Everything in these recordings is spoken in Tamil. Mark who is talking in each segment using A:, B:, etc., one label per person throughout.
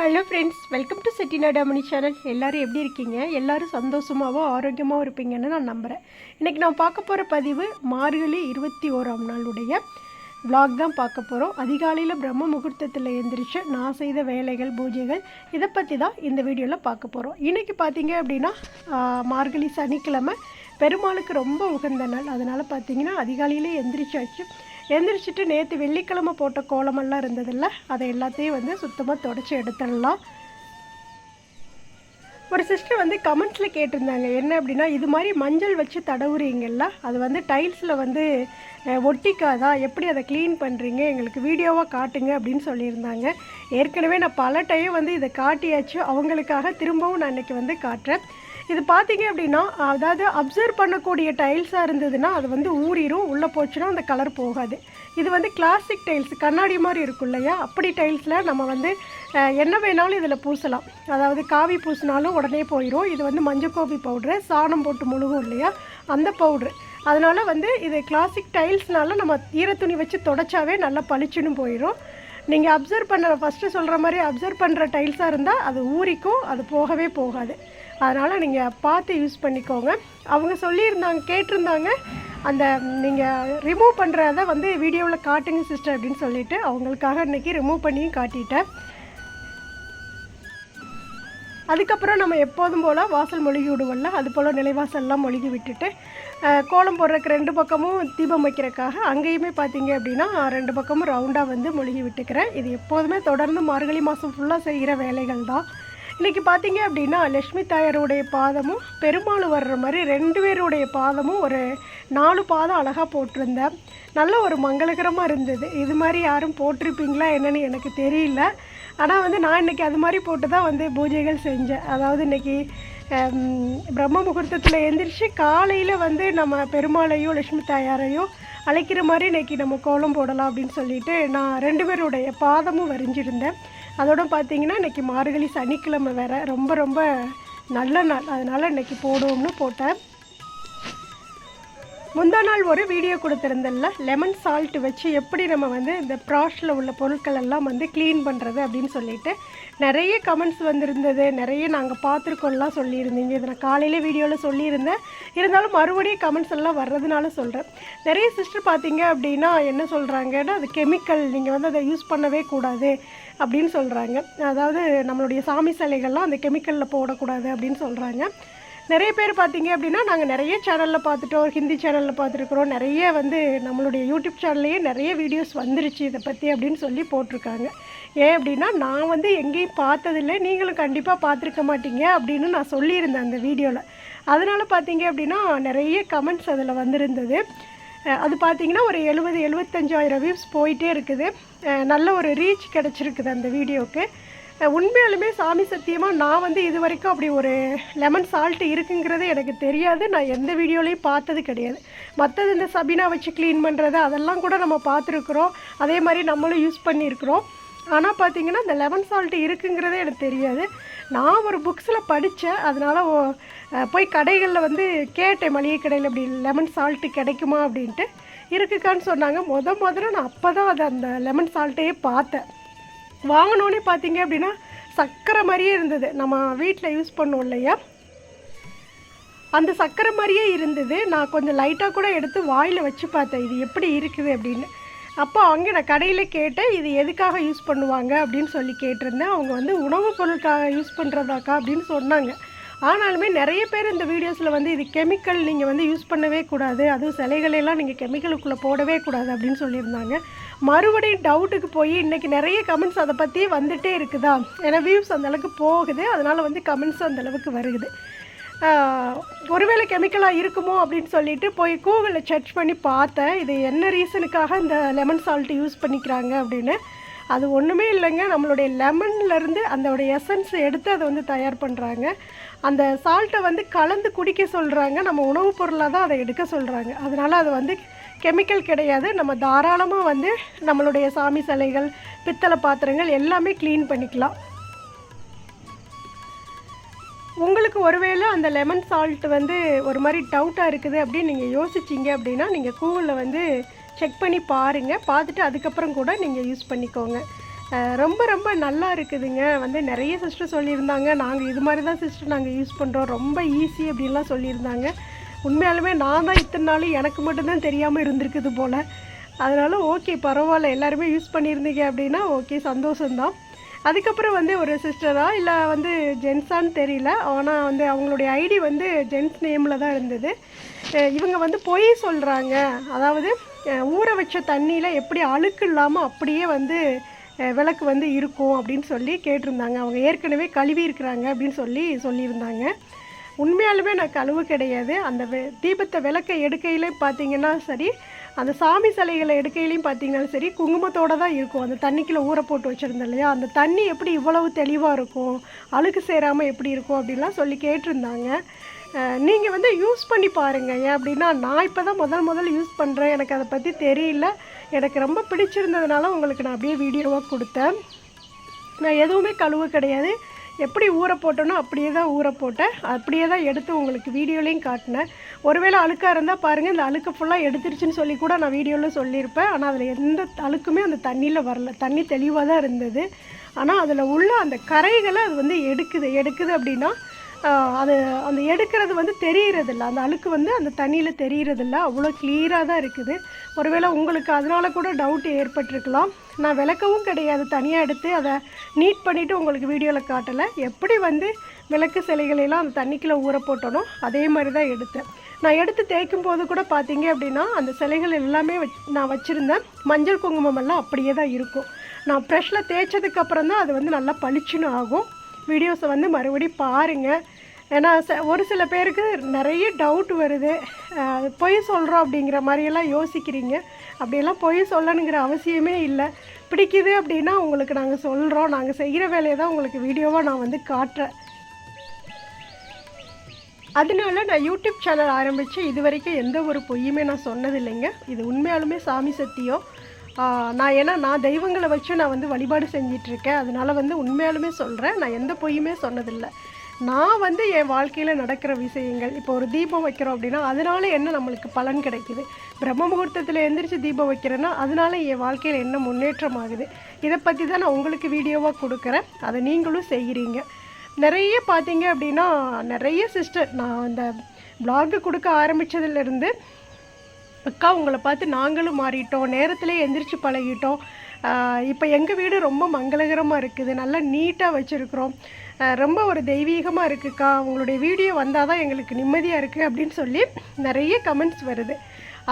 A: Hello friends welcome to Chettinad அமணி channel எல்லோரும் எப்படி இருக்கீங்க? எல்லோரும் சந்தோஷமாகவும் ஆரோக்கியமாகவும் இருப்பீங்கன்னு நான் நம்புகிறேன் இன்றைக்கி நான் பார்க்க போகிற பதிவு மார்கழி இருபத்தி ஓராம் நாளுடைய விளாக் தான் பார்க்க போகிறோம் அதிகாலையில் பிரம்ம முகூர்த்தத்தில் எழுந்திரிச்சு நான் செய்த வேலைகள் பூஜைகள் இதை பற்றி தான் இந்த வீடியோவில் பார்க்க போகிறோம் இன்றைக்கி பார்த்தீங்க அப்படின்னா மார்கழி சனிக்கிழமை. பெருமாளுக்கு ரொம்ப உகந்த நாள். அதனால் பார்த்தீங்கன்னா அதிகாலையிலே எந்திரிச்சாச்சு. எந்திரிச்சிட்டு நேற்று வெள்ளிக்கிழமை போட்ட கோலமெல்லாம் இருந்ததில்ல. அதை எல்லாத்தையும் வந்து சுத்தமாக தொடச்சி எடுத்துடலாம். ஒரு சிஸ்டர் வந்து கமெண்ட்ஸில் கேட்டிருந்தாங்க என்ன அப்படின்னா இது மாதிரி மஞ்சள் வச்சு தடவுறீங்கல்ல அது வந்து டைல்ஸில் வந்து ஒட்டிக்காதா? எப்படி அதை க்ளீன் பண்ணுறீங்க எங்களுக்கு வீடியோவாக காட்டுங்க அப்படின்னு சொல்லியிருந்தாங்க. ஏற்கனவே நான் பல டைம் வந்து இதை காட்டியாச்சு. அவங்களுக்காக திரும்பவும் நான் இன்றைக்கி வந்து காட்டுறேன். இது பார்த்தீங்க அப்படின்னா அதாவது அப்சர்வ் பண்ணக்கூடிய டைல்ஸாக இருந்ததுன்னா அது வந்து ஊறிடும் உள்ளே போச்சுன்னா அந்த கலர் போகாது. இது வந்து கிளாசிக் டைல்ஸ் கண்ணாடி மாதிரி இருக்கும் இல்லையா? அப்படி டைல்ஸில் நம்ம வந்து என்ன வேணாலும் இதில் பூசலாம். அதாவது காவி பூசினாலும் உடனே போயிடும் இது வந்து மஞ்சள் கோபி பவுட்ரு சாணம் போட்டு முழுகும் இல்லையா? அந்த பவுட்ரு அதனால் வந்து இது கிளாசிக் டைல்ஸ்னால நம்ம ஈரத்துணி வச்சு தொடச்சாவே நல்லா பளிச்சுன்னு போயிடும் நீங்கள் அப்சர்வ் பண்ண ஃபஸ்ட்டு சொல்கிற மாதிரி அப்சர்வ் பண்ணுற டைல்ஸாக இருந்தால் அது ஊறிக்கும் அது போகவே போகாது. அதனால் நீங்கள் பார்த்து யூஸ் பண்ணிக்கோங்க. அவங்க சொல்லியிருந்தாங்க கேட்டிருந்தாங்க. அந்த நீங்கள் ரிமூவ் பண்ணுறத வந்து வீடியோவில் காட்டுங்க சிஸ்டர் அப்படின்னு சொல்லிட்டு அவங்களுக்காக இன்றைக்கி ரிமூவ் பண்ணியும் காட்டிட்டேன். அதுக்கப்புறம் நம்ம எப்போதும் போல் வாசல் மொழிகி விடுவோம்ல அது போல் நிலைவாசல்லாம் மொழிகி விட்டுட்டு கோலம் போடுறக்கு ரெண்டு பக்கமும் தீபம் வைக்கிறக்காக அங்கேயுமே பார்த்தீங்க அப்படின்னா ரெண்டு பக்கமும் ரவுண்டாக வந்து மொழிகி விட்டுக்கிறேன். இது எப்போதுமே தொடர்ந்து மார்கழி மாதம் ஃபுல்லாக செய்கிற வேலைகள் தான். இன்றைக்கி பார்த்தீங்க அப்படின்னா லக்ஷ்மி தாயாருடைய பாதமும் பெருமாள் வர்ற மாதிரி ரெண்டு பேருடைய பாதமும் ஒரு நாலு பாதம் அழகாக போட்டிருந்தேன். நல்ல ஒரு மங்களகரமாக இருந்தது. இது மாதிரி யாரும் போட்டிருப்பீங்களா என்னன்னு எனக்கு தெரியல. ஆனால் வந்து நான் இன்றைக்கி அது மாதிரி போட்டு தான் வந்து பூஜைகள் செஞ்சேன். அதாவது இன்றைக்கி பிரம்ம முகூர்த்தத்தில் எழுந்திரிச்சு காலையில் வந்து நம்ம பெருமாளையோ லட்சுமி தாயாரையோ அழைக்கிற மாதிரி இன்றைக்கி நம்ம கோலம் போடலாம் அப்படின்னு சொல்லிட்டு நான் ரெண்டு பேருடைய பாதமும் வரைஞ்சிருந்தேன். அதோட பார்த்தீங்கன்னா இன்றைக்கி மார்கழி சனிக்கிழமை வேறு ரொம்ப ரொம்ப நல்ல நாள். அதனால் இன்றைக்கி போடுவோம்னு போட்டேன். முந்தா நாள் ஒரு வீடியோ கொடுத்துருந்தேன்ல லெமன் சால்ட் வச்சு எப்படி நம்ம வந்து இந்த ப்ராஷில் உள்ள பொருட்கள் எல்லாம் வந்து க்ளீன் பண்ணுறது அப்படின்னு சொல்லிட்டு நிறைய கமெண்ட்ஸ் வந்திருந்தது. நிறைய நாங்கள் பார்த்துருக்கோம்லாம் சொல்லியிருந்தீங்க. இதை நான் காலையில் வீடியோவில் சொல்லியிருந்தேன். இருந்தாலும் மறுபடியும் கமெண்ட்ஸ் எல்லாம் வர்றதுனால சொல்கிறேன் நிறைய சிஸ்டர் பார்த்தீங்க அப்படின்னா என்ன சொல்கிறாங்கன்னா அது கெமிக்கல் நீங்கள் வந்து அதை யூஸ் பண்ணவே கூடாது அப்படின்னு சொல்கிறாங்க அதாவது நம்மளுடைய சாமி சிலைகள்லாம் அந்த கெமிக்கலில் போடக்கூடாது அப்படின்னு சொல்கிறாங்க நிறைய பேர் பார்த்தீங்க அப்படின்னா நாங்கள் நிறைய சேனலில் பார்த்துட்டோம் ஹிந்தி சேனலில் பார்த்துருக்குறோம். நிறைய வந்து நம்மளுடைய யூடியூப் சேனல்லையே நிறைய வீடியோஸ் வந்துருச்சு இதை பற்றி அப்படின்னு சொல்லி போட்டிருக்காங்க. ஏன் அப்படின்னா நான் வந்து எங்கேயும் பார்த்ததில்லை. நீங்களும் கண்டிப்பாக பார்த்துருக்க மாட்டீங்க அப்படின்னு நான் சொல்லியிருந்தேன் அந்த வீடியோவில் அதனால் பார்த்தீங்க அப்படின்னா நிறைய கமெண்ட்ஸ் அதில் வந்திருந்தது. அது பார்த்தீங்கன்னா ஒரு எழுபது எழுபத்தஞ்சாயிரம் வியூஸ் போயிட்டே இருக்குது. நல்ல ஒரு ரீச் கிடச்சிருக்குது அந்த வீடியோவுக்கு உண்மையாலுமே சாமி சத்தியமாக நான் வந்து இது வரைக்கும் அப்படி ஒரு லெமன் சால்ட் இருக்குங்கிறது எனக்கு தெரியாது. நான் எந்த வீடியோலையும் பார்த்தது கிடையாது. மற்றது இந்த சபினா வச்சு க்ளீன் பண்ணுறது அதெல்லாம் கூட நம்ம பார்த்துருக்குறோம். அதே மாதிரி நம்மளும் யூஸ் பண்ணியிருக்கிறோம். ஆனால் பார்த்தீங்கன்னா இந்த லெமன் சால்ட் இருக்குங்கிறதே எனக்கு தெரியாது. நான் ஒரு புக்ஸில் படித்தேன் அதனால் போய் கடைகளில் வந்து கேட்டேன். மளிகை கடையில் அப்படி லெமன் சால்ட்டு கிடைக்குமா அப்படின்ட்டு இருக்குக்கான்னு சொன்னாங்க. முத முதல்ல நான் அப்போ தான் அதை அந்த லெமன் சால்ட்டையே பார்த்தேன். வாங்கினோன்னே பார்த்தீங்க அப்படின்னா சர்க்கரை மாதிரியே இருந்தது. நம்ம வீட்டில் யூஸ் பண்ணோம் இல்லையா? அந்த சர்க்கரை மாதிரியே இருந்தது. நான் கொஞ்சம் லைட்டாக கூட எடுத்து வாயில் வச்சு பார்த்தேன். இது எப்படி இருக்குது அப்படின்னு. அப்போ அங்கே நான் கடையில் கேட்டேன் இது எதுக்காக யூஸ் பண்ணுவாங்க அப்படின்னு சொல்லி கேட்டிருந்தேன். அவங்க வந்து உணவுப் பொருளுக்காக யூஸ் பண்ணுறதாக்கா அப்படின்னு சொன்னாங்க. ஆனாலுமே நிறைய பேர் இந்த வீடியோஸில் வந்து இது கெமிக்கல் நீங்கள் வந்து யூஸ் பண்ணவே கூடாது. அதுவும் சிலைகளெல்லாம் நீங்கள் கெமிக்கலுக்குள்ளே போடவே கூடாது அப்படின்னு சொல்லியிருந்தாங்க. மறுபடியும் டவுட்டுக்கு போய் இன்றைக்கி நிறைய கமெண்ட்ஸ் அதை பற்றி வந்துட்டே இருக்குதா? ஏன்னா வியூஸ் அந்தளவுக்கு போகுது. அதனால் வந்து கமெண்ட்ஸ் அந்தளவுக்கு வருகுது ஒருவேளை கெமிக்கலாக இருக்குமோ அப்படின்னு சொல்லிட்டு போய் கூகுளில் சர்ச் பண்ணி பார்த்தேன். இது என்ன ரீசனுக்காக இந்த லெமன் சால்ட் யூஸ் பண்ணிக்கிறாங்க அப்படின்னு. அது ஒன்றுமே இல்லைங்க. நம்மளுடைய லெமன்லேருந்து அதோடைய எசன்ஸ் எடுத்து அதை வந்து தயார் பண்ணுறாங்க அந்த சால்ட்டை வந்து கலந்து குடிக்க சொல்கிறாங்க நம்ம உணவுப் பொருளாக தான் அதை எடுக்க சொல்கிறாங்க அதனால் அது வந்து கெமிக்கல் கிடையாது. நம்ம தாராளமாக வந்து நம்மளுடைய சாமி சிலைகள் பித்தளை பாத்திரங்கள் எல்லாமே க்ளீன் பண்ணிக்கலாம். உங்களுக்கு ஒருவேளை அந்த லெமன் சால்ட் வந்து ஒரு மாதிரி டவுட்டாக இருக்குது அப்படின்னு நீங்கள் யோசிச்சிங்க அப்படின்னா நீங்கள் கூகுளில் வந்து செக் பண்ணி பாருங்கள் பார்த்துட்டு அதுக்கப்புறம் கூட நீங்கள் யூஸ் பண்ணிக்கோங்க. ரொம்ப ரொம்ப நல்லா இருக்குதுங்க. வந்து நிறைய சிஸ்டர் சொல்லியிருந்தாங்க. நாங்கள் இது மாதிரி தான் சிஸ்டர் நாங்கள் யூஸ் பண்ணுறோம் ரொம்ப ஈஸி அப்படின்லாம் சொல்லியிருந்தாங்க. உண்மையாலுமே நான் தான் இத்தனை நாள் எனக்கு மட்டும்தான் தெரியாமல் இருந்திருக்குது போல். அதனால் ஓகே பரவாயில்ல. எல்லாருமே யூஸ் பண்ணியிருந்தீங்க அப்படின்னா ஓகே சந்தோஷம்தான். அதுக்கப்புறம் வந்து ஒரு சிஸ்டராக இல்லை வந்து ஜென்ஸான்னு தெரியல. ஆனால் வந்து அவங்களுடைய ஐடி வந்து ஜென்ஸ் நேமில் தான் இருந்தது. இவங்க வந்து பொய் சொல்கிறாங்க அதாவது ஊற வச்ச தண்ணியில் எப்படி அழுக்கு இல்லாமல் அப்படியே வந்து விளக்கு வந்து இருக்கும் அப்படின்னு சொல்லி கேட்டிருந்தாங்க. அவங்க ஏற்கனவே கழுவி இருக்கிறாங்க அப்படின்னு சொல்லி சொல்லியிருந்தாங்க. உண்மையாலுமே நான் கழுவு கிடையாது. அந்த தீபத்தை விளக்க எடுக்கையிலே பார்த்தீங்கன்னா சரி அந்த சாமி சிலைகளை எடுக்கையிலையும் பார்த்தீங்கன்னாலும் சரி குங்குமத்தோடு தான் இருக்கும். அந்த தண்ணிக்குள்ளே ஊற போட்டு வச்சுருந்தேன் இல்லையா? அந்த தண்ணி எப்படி இவ்வளவு தெளிவாக இருக்கும்? அழுக்கு சேராமல் எப்படி இருக்கும்? அப்படின்லாம் சொல்லி கேட்டிருந்தாங்க. நீங்கள் வந்து யூஸ் பண்ணி பாருங்கள் ஏன் அப்படின்னா நான் இப்போ தான் முதல் முதல் யூஸ் பண்ணுறேன் எனக்கு அதை பற்றி தெரியல. எனக்கு ரொம்ப பிடிச்சிருந்ததுனால உங்களுக்கு நான் அப்படியே வீடியோவாக கொடுத்தேன். நான் எதுவுமே கழுவு கிடையாது. எப்படி ஊற போட்டேனோ அப்படியே தான் ஊற போட்டேன். அப்படியே தான் எடுத்து உங்களுக்கு வீடியோலையும் காட்டினேன். ஒருவேளை அழுக்காக இருந்தால் பாருங்கள் இந்த அழுக்கு ஃபுல்லாக எடுத்துருச்சுன்னு சொல்லி கூட நான் வீடியோவில் சொல்லியிருப்பேன். ஆனால் அதில் எந்த அழுக்குமே அந்த தண்ணியில் வரல. தண்ணி தெளிவாக தான் இருந்தது. ஆனால் அதில் உள்ள அந்த கரைகளை அது வந்து எடுக்குது. எடுக்குது அப்படின்னா அது அந்த எடுக்கிறது வந்து தெரியறதில்ல. அந்த அழுக்கு வந்து அந்த தண்ணியில் தெரியறதில்ல. அவ்வளோ கிளியராக தான் இருக்குது. ஒருவேளை உங்களுக்கு அதனால கூட டவுட் ஏற்பட்டிருக்கலாம். நான் விளக்கவும் கிடையாது. தனியாக எடுத்து அதை நீட் பண்ணிவிட்டு உங்களுக்கு வீடியோவில் காட்டலை. எப்படி வந்து விளக்கு சிலைகளெல்லாம் அந்த தண்ணிக்குள்ளே ஊற போட்டனோ அதே மாதிரி தான் எடுத்தேன். நான் எடுத்து தேய்க்கும் போது கூட பார்த்தீங்க அப்படின்னா அந்த சிலைகள் எல்லாமே வச் நான் வச்சுருந்தேன் மஞ்சள் குங்குமம் எல்லாம் அப்படியே தான் இருக்கும். நான் ப்ரெஷ்ஷில் தேய்ச்சதுக்கப்புறம் தான் அது வந்து நல்லா பளிச்சுன்னு ஆகும். வீடியோஸை வந்து மறுபடியும் பாருங்கள் ஏன்னா ச- ஒரு சில பேருக்கு நிறைய டவுட் வருது. பொய் சொல்கிறோம் அப்படிங்கிற மாதிரியெல்லாம் யோசிக்கிறீங்க. அப்படியெல்லாம் பொய் சொல்லணுங்கிற அவசியமே இல்லை. பிடிக்குது அப்படின்னா உங்களுக்கு நாங்கள் சொல்கிறோம் நாங்கள் செய்கிற வேலையை தான் உங்களுக்கு வீடியோவாக நான் வந்து காட்டுறேன். அதனால நான் யூடியூப் சேனல் ஆரம்பித்து இது வரைக்கும் எந்த ஒரு பொய்யுமே நான் சொன்னதில்லைங்க. இது உண்மையாலுமே சாமி சத்தியம். நான் ஏன்னா நான் தெய்வங்களை வச்சு நான் வந்து வழிபாடு செஞ்சிட்ருக்கேன் அதனால் வந்து உண்மையாலுமே சொல்கிறேன் நான் எந்த பொய்யுமே சொன்னதில்லை. நான் வந்து என் வாழ்க்கையில் நடக்கிற விஷயங்கள் இப்போ ஒரு தீபம் வைக்கிறோம் அப்படின்னா அதனால என்ன நம்மளுக்கு பலன் கிடைக்குது? பிரம்ம முகூர்த்தத்தில் எந்திரிச்சு தீபம் வைக்கிறேன்னா அதனால என் வாழ்க்கையில் என்ன முன்னேற்றம் ஆகுது இதை பற்றி தான் நான் உங்களுக்கு வீடியோவாக கொடுக்குறேன். அதை நீங்களும் செய்கிறீங்க நிறைய பார்த்தீங்க அப்படின்னா நிறைய சிஸ்டர் நான் அந்த பிளாக் கொடுக்க ஆரம்பித்ததுலேருந்து அக்கா உங்களை பார்த்து நாங்களும் மாறிட்டோம். நேரத்திலே எந்திரிச்சு பழகிட்டோம். இப்போ எங்கள் வீடு ரொம்ப மங்களகரமாக இருக்குது. நல்லா நீட்டாக வச்சுருக்குறோம். ரொம்ப ஒரு தெய்வீகமாக இருக்குக்கா. உங்களுடைய வீடியோ வந்தால் தான் எங்களுக்கு நிம்மதியாக இருக்குது அப்படின்னு சொல்லி நிறைய கமெண்ட்ஸ் வருது.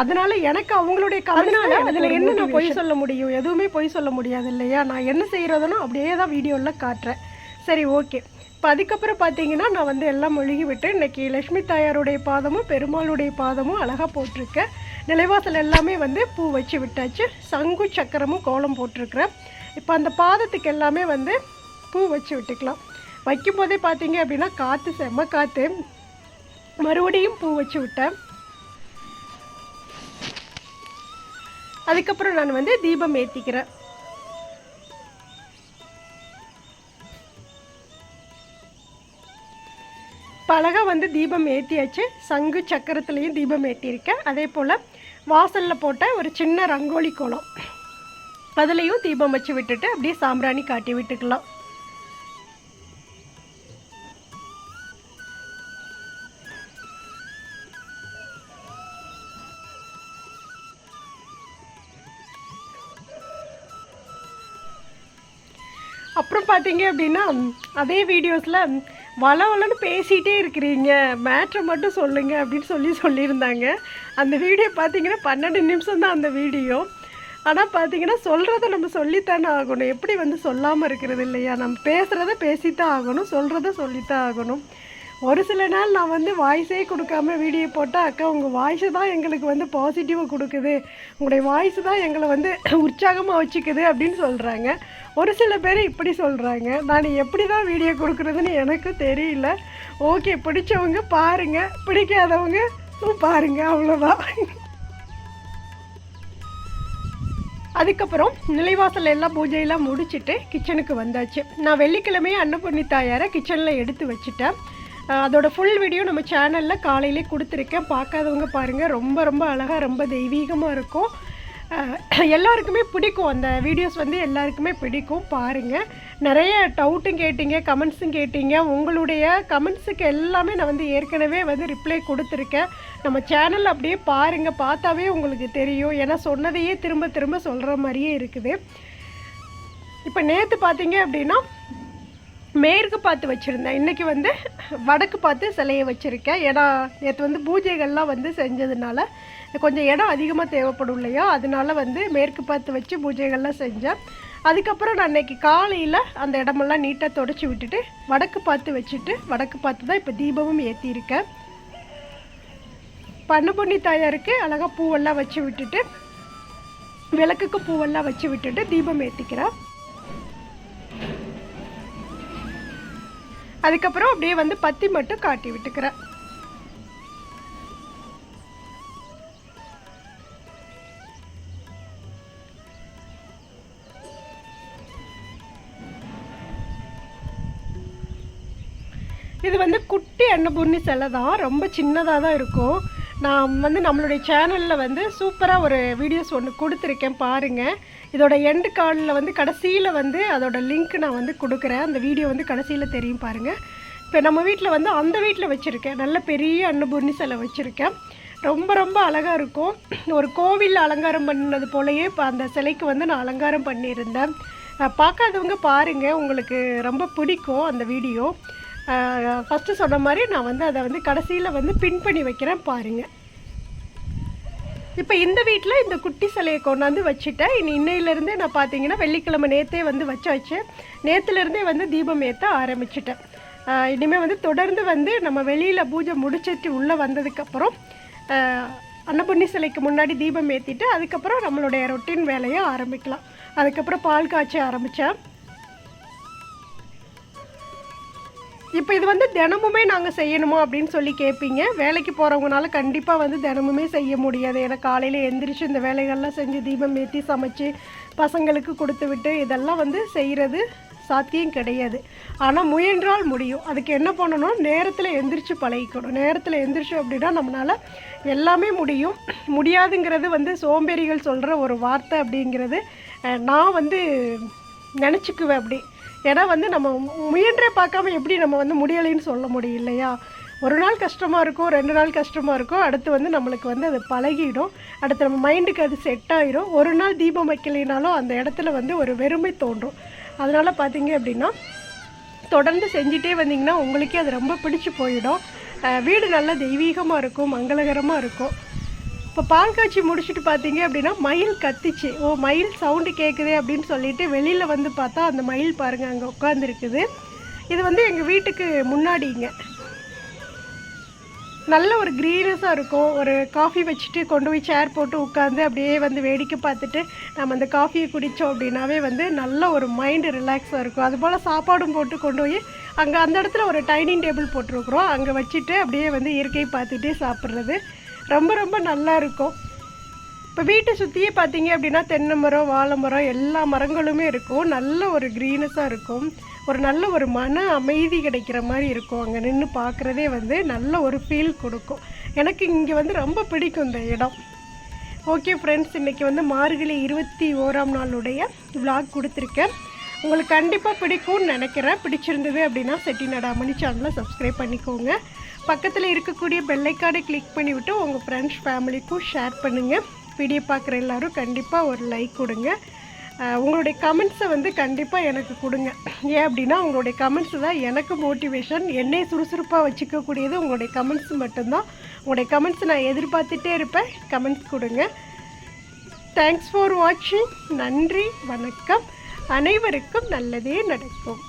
A: அதனால எனக்கு அவங்களுடைய அதனால அதில் என்ன நான் பொய் சொல்ல முடியும்? எதுவுமே பொய் சொல்ல முடியாது இல்லையா? நான் என்ன செய்கிறதுனோ அப்படியே தான் வீடியோவில் காட்டுறேன். சரி ஓகே இப்போ அதுக்கப்புறம் பார்த்தீங்கன்னா நான் வந்து எல்லாம் மொழிகி விட்டு இன்னைக்கு லக்ஷ்மி தாயாருடைய பாதமும் பெருமாளுடைய பாதமும் அழகாக போட்டிருக்கேன். நிலைவாசல் எல்லாமே வந்து பூ வச்சு விட்டாச்சு. சங்கு சக்கரமும் கோலம் போட்டிருக்கிறேன். இப்போ அந்த பாதத்துக்கு எல்லாமே வந்து பூ வச்சு விட்டுக்கலாம். வைக்கும்போதே பார்த்தீங்க அப்படின்னா காற்று செம்ம காற்று மறுபடியும் பூ வச்சு விட்டேன். அதுக்கப்புறம் நான் வந்து தீபம் ஏற்றிக்கிறேன் பலகை வந்து தீபம் ஏற்றியாச்சு சங்கு சக்கரத்துலேயும் தீபம் ஏற்றியிருக்கேன் அதே போல் வாசலில் போட்ட ஒரு சின்ன ரங்கோலி கோலம். அதுலேயும் தீபம் வச்சு விட்டுட்டு அப்படியே சாம்பிராணி காட்டி விட்டுக்கலாம். பார்த்தீங்க அப்படின்னா அதே வீடியோஸில் வள வளன்னு பேசிகிட்டே இருக்கிறீங்க. மேட்ரை மட்டும் சொல்லுங்க அப்படின்னு சொல்லி சொல்லியிருந்தாங்க. அந்த வீடியோ பார்த்தீங்கன்னா பன்னெண்டு நிமிஷம் தான் அந்த வீடியோ ஆனால் பார்த்தீங்கன்னா சொல்கிறத நம்ம சொல்லித்தானே ஆகணும். எப்படி வந்து சொல்லாமல் இருக்கிறது இல்லையா? நம்ம பேசுகிறத பேசித்தான் ஆகணும் சொல்கிறத சொல்லித்தான் ஆகணும். ஒரு சில நாள் நான் வந்து வாய்ஸே கொடுக்காம வீடியோ போட்டால் அக்கா உங்கள் வாய்ஸு தான் எங்களுக்கு வந்து பாசிட்டிவாக கொடுக்குது. உங்களுடைய வாய்ஸ் தான் எங்களை வந்து உற்சாகமாக வச்சுக்குது அப்படின்னு சொல்கிறாங்க ஒரு சில பேர் இப்படி சொல்கிறாங்க நான் எப்படி தான் வீடியோ கொடுக்குறதுன்னு எனக்கும் தெரியல. ஓகே பிடிச்சவங்க பாருங்கள் பிடிக்காதவங்க பாருங்கள் அவ்வளோதான் அதுக்கப்புறம் நிலைவாசல் எல்லாம் பூஜையெல்லாம் முடிச்சுட்டு கிச்சனுக்கு வந்தாச்சு. நான் வெள்ளிக்கிழமையே அன்னபூர்ணி தாயாரை கிச்சனில் எடுத்து வச்சுட்டேன். அதோட ஃபுல் வீடியோ நம்ம சேனலில் காலையிலே கொடுத்துருக்கேன். பார்க்காதவங்க பாருங்கள் ரொம்ப ரொம்ப அழகாக ரொம்ப தெய்வீகமாக இருக்கும். எல்லாருக்குமே பிடிக்கும். அந்த வீடியோஸ் வந்து எல்லாருக்குமே பிடிக்கும். பாருங்கள் நிறைய டவுட்டும் கேட்டீங்க கமெண்ட்ஸும் கேட்டீங்க. உங்களுடைய கமெண்ட்ஸுக்கு எல்லாமே நான் வந்து ஏற்கனவே வந்து ரிப்ளை கொடுத்துருக்கேன். நம்ம சேனல் அப்படியே பாருங்கள் பார்த்தாவே உங்களுக்கு தெரியும். ஏன்னா சொன்னதையே திரும்ப திரும்ப சொல்கிற மாதிரியே இருக்குது. இப்போ நேற்று பார்த்தீங்க அப்படின்னா மேற்கு பார்த்து வச்சுருந்தேன். இன்றைக்கி வந்து வடக்கு பார்த்து சிலையை வச்சுருக்கேன். ஏன்னா நேற்று வந்து பூஜைகள்லாம் வந்து செஞ்சதுனால கொஞ்சம் இடம் அதிகமாக தேவைப்படும் இல்லையா? அதனால வந்து மேற்கு பார்த்து வச்சு பூஜைகள்லாம் செஞ்சேன். அதுக்கப்புறம் நான் இன்றைக்கி காலையில் அந்த இடமெல்லாம் நீட்டாக தொடச்சி விட்டுட்டு வடக்கு பார்த்து வச்சுட்டு வடக்கு பார்த்து தான் இப்போ தீபமும் ஏற்றியிருக்கேன் பண்ணு பொண்ணி தாயாருக்கு அழகாக பூவெல்லாம் வச்சு விட்டுட்டு விளக்குக்கு பூவெல்லாம் வச்சு விட்டுட்டு தீபம் ஏற்றிக்கிறேன் அதுக்கப்புறம் அப்படியே வந்து பத்தி மட்டும் காட்டி விட்டுக்கிறேன். இது வந்து குட்டி அன்னபூர்ணி செலை தான். ரொம்ப சின்னதாக தான் இருக்கும். நான் வந்து நம்மளுடைய சேனலில் வந்து சூப்பராக ஒரு வீடியோஸ் ஒன்று கொடுத்துருக்கேன் பாருங்கள் இதோட எண்டு காலில் வந்து கடைசியில் வந்து அதோட லிங்க் நான் வந்து கொடுக்குறேன். அந்த வீடியோ வந்து கடைசியில் தெரியும் பாருங்கள் இப்போ நம்ம வீட்டில் வந்து அந்த வீட்டில் வச்சுருக்கேன். நல்ல பெரிய அன்னபூர்ணி சிலை வச்சுருக்கேன். ரொம்ப ரொம்ப அழகாக இருக்கும். ஒரு கோவில் அலங்காரம் பண்ணது போலயே இப்போ அந்த சிலைக்கு வந்து நான் அலங்காரம் பண்ணியிருந்தேன். பார்க்காதவங்க பாருங்கள் உங்களுக்கு ரொம்ப பிடிக்கும் அந்த வீடியோ ஃபஸ்ட்டு சொன்ன மாதிரி நான் வந்து அதை வந்து கடைசியில் வந்து பின் பண்ணி வைக்கிறேன் பாருங்கள் இப்போ இந்த வீட்டில் இந்த குட்டி சிலையை கொண்டாந்து வச்சுட்டேன். இனி இன்னையிலேருந்தே நான் பார்த்தீங்கன்னா வெள்ளிக்கிழமை நேற்றே வந்து வச்சாச்சு. நேற்றுலேருந்தே வந்து தீபம் ஏற்ற ஆரம்பிச்சிட்டேன். இனிமேல் வந்து தொடர்ந்து வந்து நம்ம வெளியில் பூஜை முடிச்சிட்டு உள்ளே வந்ததுக்கப்புறம் அன்னபுண்ணி சிலைக்கு முன்னாடி தீபம் ஏற்றிட்டு அதுக்கப்புறம் நம்மளுடைய ரொட்டீன் வேலையை ஆரம்பிக்கலாம். அதுக்கப்புறம் பால் காய்ச்ச ஆரம்பித்தேன் இப்போ இது வந்து தினமுமே நாங்கள் செய்யணுமா அப்படின்னு சொல்லி கேட்பீங்க வேலைக்கு போகிறவங்கனால கண்டிப்பாக வந்து தினமுமே செய்ய முடியாது. ஏன்னா காலையில் எந்திரிச்சு இந்த வேலைகள்லாம் செஞ்சு தீபம் ஏற்றி சமைச்சு பசங்களுக்கு கொடுத்து விட்டு இதெல்லாம் வந்து செய்கிறது சாத்தியம் கிடையாது. ஆனால் முயன்றால் முடியும். அதுக்கு என்ன பண்ணணும்? நேரத்தில் எந்திரிச்சு பழகிக்கணும். நேரத்தில் எந்திரிச்சு அப்படின்னா நம்மளால் எல்லாமே முடியும். முடியாதுங்கிறது வந்து சோம்பேறிகள் சொல்கிற ஒரு வார்த்தை அப்படிங்கிறது நான் வந்து நினச்சிக்குவேன் அப்படி. ஏன்னா வந்து நம்ம முயன்றே பார்க்காம எப்படி நம்ம வந்து முடியலைன்னு சொல்ல முடியும் இல்லையா? ஒரு நாள் கஷ்டமாக இருக்கும் ரெண்டு நாள் கஷ்டமாக இருக்கும் அடுத்து வந்து நம்மளுக்கு வந்து அது பழகிடும். அடுத்து நம்ம மைண்டுக்கு அது செட் ஆகிடும் ஒரு நாள் தீபம் வைக்கலைனாலும் அந்த இடத்துல வந்து ஒரு வெறுமை தோன்றும். அதனால் பார்த்தீங்க அப்படின்னா தொடர்ந்து செஞ்சிட்டே வந்தீங்கன்னா உங்களுக்கே அது ரொம்ப பிடிச்சி போயிடும். வீடு நல்லா தெய்வீகமாக இருக்கும் மங்களகரமாக இருக்கும். இப்போ பால் காய்ச்சி முடிச்சுட்டு பார்த்தீங்க அப்படின்னா மயில் கத்திச்சு ஓ மயில் சவுண்டு கேட்குதே அப்படின்னு சொல்லிட்டு வெளியில் வந்து பார்த்தா அந்த மயில் பாருங்கள் அங்கே உட்காந்துருக்குது இது வந்து எங்கள் வீட்டுக்கு முன்னாடிங்க. நல்ல ஒரு க்ரீனஸாக இருக்கும். ஒரு காஃபி வச்சுட்டு கொண்டு போய் சேர் போட்டு உட்காந்து அப்படியே வந்து வேடிக்கை பார்த்துட்டு நம்ம அந்த காஃபியை குடித்தோம் அப்படின்னாவே வந்து நல்ல ஒரு மைண்டு ரிலாக்ஸாக இருக்கும். அதுபோல் சாப்பாடும் போட்டு கொண்டு போய் அங்கே அந்த இடத்துல ஒரு டைனிங் டேபிள் போட்டிருக்குறோம். அங்கே வச்சுட்டு அப்படியே வந்து இயற்கையை பார்த்துட்டே சாப்பிட்றது. ரொம்ப ரொம்ப நல்லா இருக்கும். இப்போ வீட்டை சுற்றியே பார்த்தீங்க அப்படின்னா தென்னை மரம் வாழை மரம் எல்லா மரங்களுமே இருக்கும். நல்ல ஒரு க்ரீனஸாக இருக்கும். ஒரு நல்ல ஒரு மன அமைதி கிடைக்கிற மாதிரி இருக்கும். அங்கே நின்று பார்க்குறதே வந்து நல்ல ஒரு ஃபீல் கொடுக்கும். எனக்கு இங்கே வந்து ரொம்ப பிடிக்கும் இந்த இடம். ஓகே ஃப்ரெண்ட்ஸ் இன்றைக்கி வந்து மார்கழி இருபத்தி ஓராம் நாளுடைய vlog கொடுத்துருக்கேன். உங்களுக்கு கண்டிப்பாக பிடிக்கும்னு நினைக்கிறேன். பிடிச்சிருந்தது அப்படின்னா செட்டிநாடு அம்மணி சேனலை சப்ஸ்கிரைப் பண்ணிக்கோங்க. பக்கத்தில் இருக்கக்கூடிய பெல்லைக்கார்டை கிளிக் பண்ணிவிட்டு உங்கள் ஃப்ரெண்ட்ஸ் ஃபேமிலிக்கும் ஷேர் பண்ணுங்கள் வீடியோ பார்க்குற எல்லாரும் கண்டிப்பாக ஒரு லைக் கொடுங்க. உங்களுடைய கமெண்ட்ஸை வந்து கண்டிப்பாக எனக்கு கொடுங்க. ஏன் அப்படின்னா உங்களுடைய கமெண்ட்ஸ் தான் எனக்கு மோட்டிவேஷன் என்னை சுறுசுறுப்பாக வச்சுக்கக்கூடியது உங்களுடைய கமெண்ட்ஸ் மட்டும்தான். உங்களுடைய கமெண்ட்ஸ் நான் எதிர்பார்த்துட்டே இருப்பேன். கமெண்ட்ஸ் கொடுங்க. தேங்க்ஸ் ஃபார் வாட்சிங் நன்றி வணக்கம். அனைவருக்கும் நல்லதே நடக்கும்.